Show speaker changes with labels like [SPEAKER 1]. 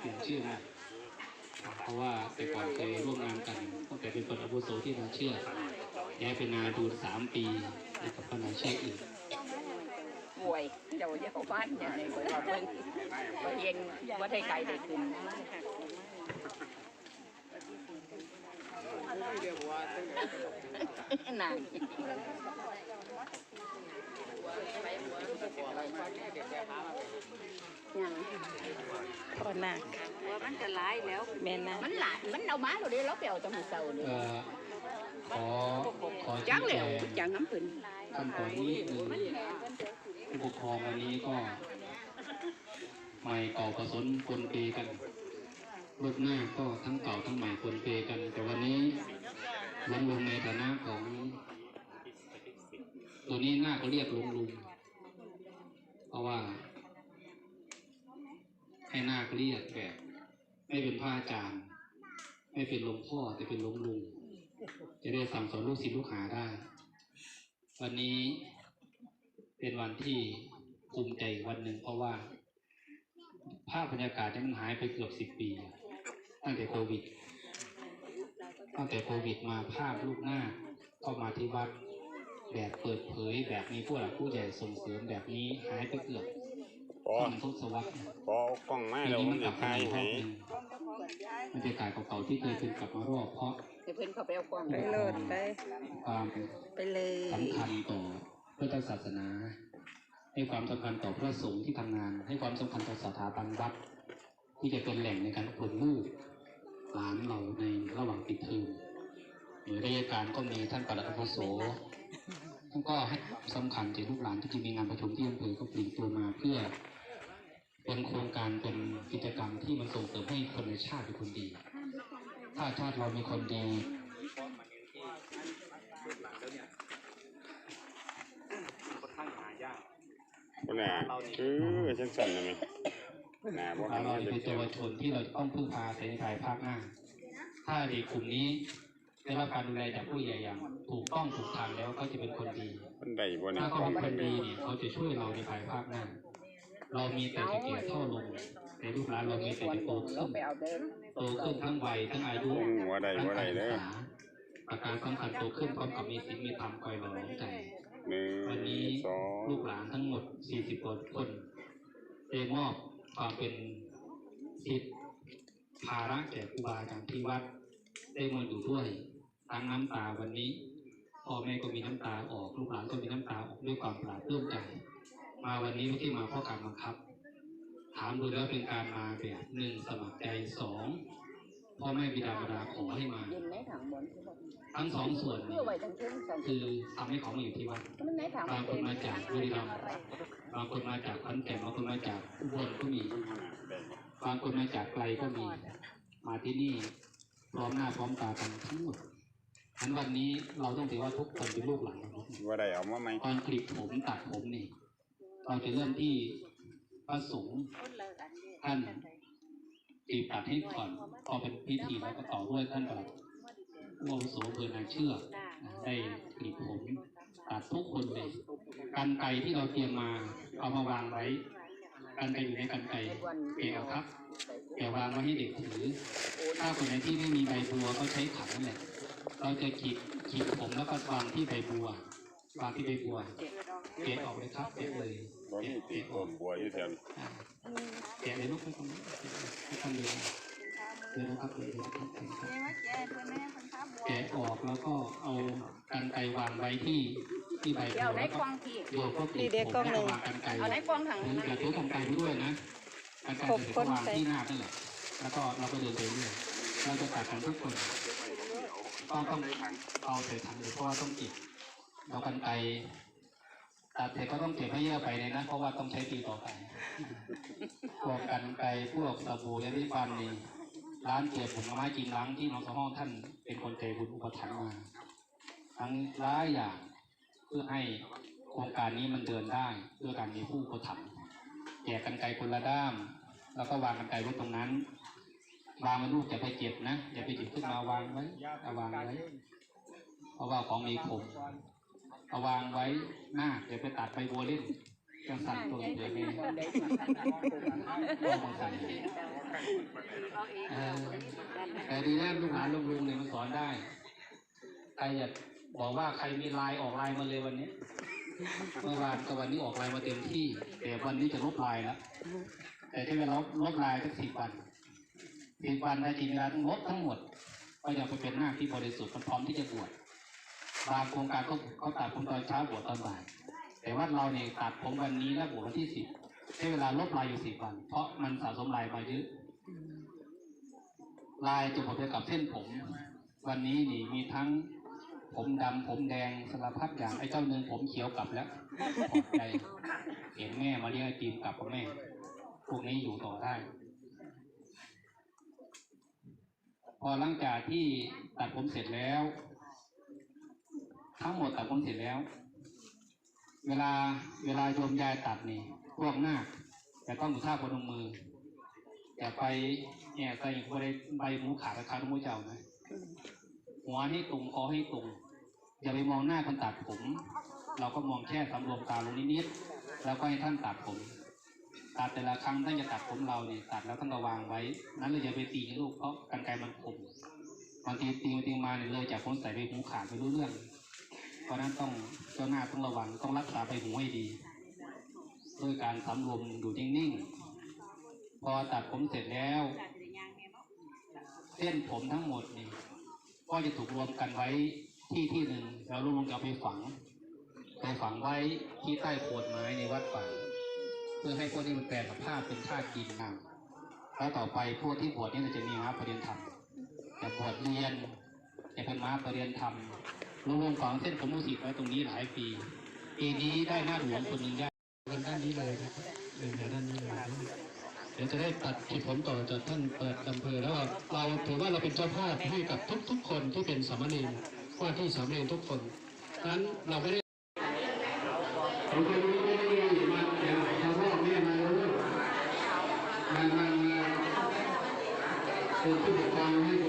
[SPEAKER 1] เปลี่ยนชื่อมาเพราะว่าแต่ก่อนเคยร่วมงานกันตั้งแต่เป็นคนอาวุโสที่นาเชื่อย้ายไปนาดูสามปีให้กับพนาเชื่ออื่น
[SPEAKER 2] ป่วยเจ้าเจ้าบ้านอย่างนี้คนเราเพิ่งก็เย็นว่าได้ไกลได้ขึ้นนานยัง
[SPEAKER 3] พอหนัก
[SPEAKER 2] ว่ามันจะร้ายแล้ว
[SPEAKER 3] แม่นนะ
[SPEAKER 2] มันหลายมันเอามาเราได้เราไปเอาจมูกเสาเนี่ย
[SPEAKER 1] เอ่อขอขอ
[SPEAKER 2] จั
[SPEAKER 1] ชี้
[SPEAKER 2] ง
[SPEAKER 1] แจ
[SPEAKER 2] แล้ว
[SPEAKER 1] ง
[SPEAKER 2] จังน้ำขึ้น
[SPEAKER 1] ขั้นตอนนี้คือผู้ปกครองวันนี้ก็ใหม่เก่าผสมปนเปกันรถหน้าก็ทั้งเก่าทั้งใหม่ปนเปกัน แต่วันนี้ลุงลุงในฐานะของ ตัวนี้หน้าก็เรียกลุงลุงเพราะว่า ให้หน้าก็ เรียกแบบไม่เป็นพระอาจารย์ ไม่เป็นหลวงพ่อแต่เป็นหลวงลุง จะได้สั่งสอนลูกศิษย์ลูกหาได้ วันนี้เป็นวันที่ภูมิใจวันหนึ่งเพราะว่า ภาพบรรยากาศที่มันหายไปเกือบสิบปี ตั้งแต่โควิด ตั้งแต่โควิดมาภาพลูกหน้าเข้ามาที่วัดแบบเปิดเผยแบบมีผู้หลักผู้ใหญ่ส่งเสริมแบบนี้หายไปเกือบ
[SPEAKER 4] พอ
[SPEAKER 1] ต้นทศวรรษ
[SPEAKER 4] พอเอากล้องมา
[SPEAKER 1] ปี
[SPEAKER 4] แล้ว
[SPEAKER 1] นี้
[SPEAKER 4] มั
[SPEAKER 1] มันนก
[SPEAKER 4] จะ
[SPEAKER 1] ลับมา
[SPEAKER 4] ทาย
[SPEAKER 1] อีกร
[SPEAKER 4] ให้
[SPEAKER 1] อบหนึ่งบรรยากาศเก่าๆที่เคยเป็นกลับมารอบเพราะ
[SPEAKER 2] เดี๋ยวเพิ่นเข้าไปเอากล้อง
[SPEAKER 3] ไปโหลดไป
[SPEAKER 1] ความ
[SPEAKER 3] ไปเลย
[SPEAKER 1] สำคัญต่อพุทธศาสนา ให้ความสำคัญต่อพระสงฆ์ที่ทำงาน ให้ความสำคัญต่อสถาบันวัดที่จะเป็นแหล่งในการอบรมลูกหลานเราในระหว่างปิดเทอมหน่วยราชการก็มีท่านปลัดอาวุโสท่านก็ให้ความสำคัญถึงลูกหลานที่จะมีงานประชุมที่อำเภอก็ปลีกตัวมาเพื่อ เป็นโครงการเป็นกิจกรรมที่มันส่งเสริมให้คนในชาติเป็นคนดี ถ้าชาติเรามีคนดี
[SPEAKER 4] คนน่ะเออฉันสั่นเลยไหมหน้าบ่หัน
[SPEAKER 1] เรา
[SPEAKER 4] มาจะ
[SPEAKER 1] เป็น
[SPEAKER 4] เจ็
[SPEAKER 1] เยา
[SPEAKER 4] บ
[SPEAKER 1] วชนที่เราจะต้องพึ่งพาในภายภาคหน้า ถ้าเด็กกลุ่มนี้ได้รับการดูแลจากผู้ใหญ่อย่างถูกต้องถูกทางแล้วก็จะเป็นคนดี
[SPEAKER 4] คนใดบ่เนี่ย
[SPEAKER 1] ถ้าเขาเป็นคนดีเนี่ยเขาจะช่วยเราในภายภาคหน้า เรามีแต่จะแก่เท่าลงในลูกหลานเรามีแต่จะโต
[SPEAKER 2] เรา
[SPEAKER 1] ขึ้น
[SPEAKER 2] เอาเดิน
[SPEAKER 1] โตขึ้นทั้งวัยทั้งอายุ
[SPEAKER 4] ว่าใด
[SPEAKER 1] ทั้ง
[SPEAKER 4] ว่าใด
[SPEAKER 1] การศึ
[SPEAKER 4] เด้อา
[SPEAKER 1] ประการสำคัญโตขึ้นพร้อมกับมีสิ่งมีธรรมคอยหล่อหลอมใจ
[SPEAKER 4] หนึ่ง
[SPEAKER 1] วันนี้ลูกหลานทั้งหมด 40กว่าคนได้มอบความเป็นสิทธิภาระแก่ครูบาอาจารย์ที่วัด ได้มาอยู่ด้วยทั้งน้ำตาวันนี้พ่อแม่ก็มีน้ำตาออก ลูกหลานก็มีน้ำตาออกด้วยความปราบปลื้มใจ มาวันนี้ไม่ใช่มาเพราะการบังคับ ถามดูแล้วเป็นการมาแบบหนึ่งสมัครใจสองพ่อแม่บิดามารดาขอให้มา
[SPEAKER 2] ยินในถังบนที่บอก
[SPEAKER 1] ทั้งสองส่วน
[SPEAKER 2] เพื่
[SPEAKER 1] นี้
[SPEAKER 2] อไว้ทั้งเชิงสอง
[SPEAKER 1] คือทำให้เขามาอยู่ที่วัด
[SPEAKER 2] มันในถัง
[SPEAKER 1] บางคนมาจากบุรีรัมย์บางคนมาจากขอนแก่นบางคนมาจากอุบลก็มี บางคนมาจากไกลก็มี มาที่นี่พร้อมหน้าพร้อมตากันทั้งหมดฉะนั้นวันนี้เราต้องถือว่าทุกคนเป็นลูกหลานของเรา
[SPEAKER 4] ว่าใดเอามาไหม
[SPEAKER 1] ตอนกรีดผมตัดผมนี่ เราจะเริ่มที่พระสงฆ์ท่านกรีดตัดให้ก่อน พอเป็นพิธีแล้วก็ต่อด้วยท่านประหลัดผู้อาวุโสอำเภอนางเชือกได้กรีดผมตัดทุกคนเลยกันไกรที่เราเตรียมมาเอามาวางไว้กันไกรอยู่ในกันไกรเกเอาครับแกวางไว้ให้เด็กถือ ถ้าคนไหนที่ไม่มีใบบัวก็ใช้ขันนั่นแหละเราจะขีดขีดผมแล้วก็วางที่ใบบัววางที่ใบบัวเกะออกเลยครับเกะเลย
[SPEAKER 4] บ่มี
[SPEAKER 1] เกะ
[SPEAKER 4] ตี
[SPEAKER 1] เกะอ
[SPEAKER 4] ต้
[SPEAKER 1] อก
[SPEAKER 4] นบัวอยู่แถวนี้
[SPEAKER 1] อ่าแกะเลยลูกไม่ต้องไม่ต้องเดินเดินนะครับเดินนะครับเดินครับแกะออกแล้วก็เอากันไกรวางไว้ที่ที่ใบบั
[SPEAKER 2] เดี๋ยว
[SPEAKER 1] ว
[SPEAKER 2] ใน
[SPEAKER 1] แล้ว
[SPEAKER 2] ก
[SPEAKER 1] ก็
[SPEAKER 2] ล้องที่
[SPEAKER 1] โยนก็ขีดผมแล้วก็วางกันไกร
[SPEAKER 2] เอาในกล้องถัง
[SPEAKER 1] ผมจะถือกันไกลไปด้วยนะกันไกลจะวางที่หน้านั่นแหละแล้วก็เราก็เดินไปเรื่อยเราจะตัดกันทุกคนต้องต้องเอาใส่ถังเลยเพราะว่าต้องเก็บเรากันไกล ตัดเสร็จก็ต้องเก็บให้เยอะไปเลยนะเพราะว่าต้องใช้ปีต่อไปพวกกันไกลพวกสบู่ยาสีฟันนี่ร้านเก็บผลไม้กินล้างที่น้องสมองท่านเป็นคนใจบุญอุปถัมภ์มาทั้งหลายอย่างเพื่อให้โครงการนี้มันเดินได้ด้วยการมีผู้อุปถัมภ์แจกกันไกลคนละด้าม แล้วก็วางกันไกลไว้ตรงนั้นวางไว้ลูกอย่าไปเก็บนะอย่าไปหยิบขึ้นมาวางไว้เอาวางไว้เพราะว่าของมีคม เอาวางไว้หน้าเดี๋ยวไปตัดไปบัวเล่นจังสั่นตัวเดี๋ยวไปก็มาสั่นแต่ดีแล้วลูกหลานลุงลุงเนี่ยมันสอนได้ใครอยากบอกว่าใครมีลน์ออกลน์มาเลยวันนี้เมื่อวานกับวันนี้ออกลน์มาเต็มที่แต่วันนี้จะลบลน์แล้วแต่ใช้เวลาลบลน์สักสิบวันสิบวันได้ทีเวลาทั้งลบทั้งหมดก็ยังไปเป็นหน้าที่บริสุทธิ์มันพร้อมที่จะบวช บางโครงการก็เขาตัดผมตอนเช้าบวชตอนบ่าย แต่ว่าเราเนี่ยตัดผมวันนี้และบวชวันที่สิบใช้เวลาลบลายอยู่สิบวัน เพราะมันสะสมลายมาเยอะลายจะหมดไปกับเส้นผม วันนี้นี่มีทั้งผมดำผมแดงสารพัดอย่างไอ้เจ้าหนึ่งผมเขียวกลับแล้วปลอดใจเห็นแม่มาเรียกไอตีมกลับกับแม่ พวกนี้อยู่ต่อได้ พอหลังจากที่ตัดผมเสร็จแล้ว ทั้งหมดตัดผมเสร็จแล้ว เวลาเวลาโยมยายตัดนี่พวกหน้าคจะต้องอุท่าพนมมืออย่าไปเนี่ยใส่บริใบหูขาดราคาทุกเจ้านะหัวให้ตรงคอให้ตรงอย่าไปมองหน้าคนตัดผม เราก็มองแค่สำรวมตาลงนิดๆแล้วก็ให้ท่านตัดผมตัดแต่ละครั้งท่านจะตัดผมเราเนี่ยตัดแล้วท่านก็วางไว้ นั้นเราอย่าไปตีลูกเพราะกันไกรมันคมบางทีตีไปตีมาเนี่ยเลยจากคนใส่ใบหูขาดไปรู้เรื่อง เพราะนั้นต้องเจ้าหน้าต้องระวังต้องรักษาใบหูให้ดีด้วยการสำรวมอยู่นิ่งๆ พอตัดผมเสร็จแล้ว เส้นผมทั้งหมดนี่ก็จะถูกรวมกันไว้ที่ที่หนึ่งแล้วลุงจะไปฝังไปฝังไว้ที่ใต้โคนไม้ในวัดป่าเพื่อให้พวกนี้มันแปลสภาพเป็นธาตุกินน้ำแล้วต่อไปพวกที่บวชนี่จะมีม้าประเรียนธรรมจะบวชเรียนจะเป็นม้าประเรียนธรรม ลุงฝังเส้นผมมุสิตไว้ตรงนี้หลายปีปีนี้ได้หน้าหลวงคนหนึ่งได้ด้านนี้เลยครับเดินด้านนี้เลยเดี๋ยวจะได้ตัดขีดผมต่อจากท่านเปิดอำเภอแล้วเราถือว่าเราเป็นเจ้าภาพให้กับทุก ๆ คนที่เป็นสามเณรว่าที่สามเณรทุกคนนั้นเราไม่ได้ผมจะรู้ไม่ได้มาอย่างชาวพ่อแม่มาแล้วมามามาเป็นผู้ปกครองให้บ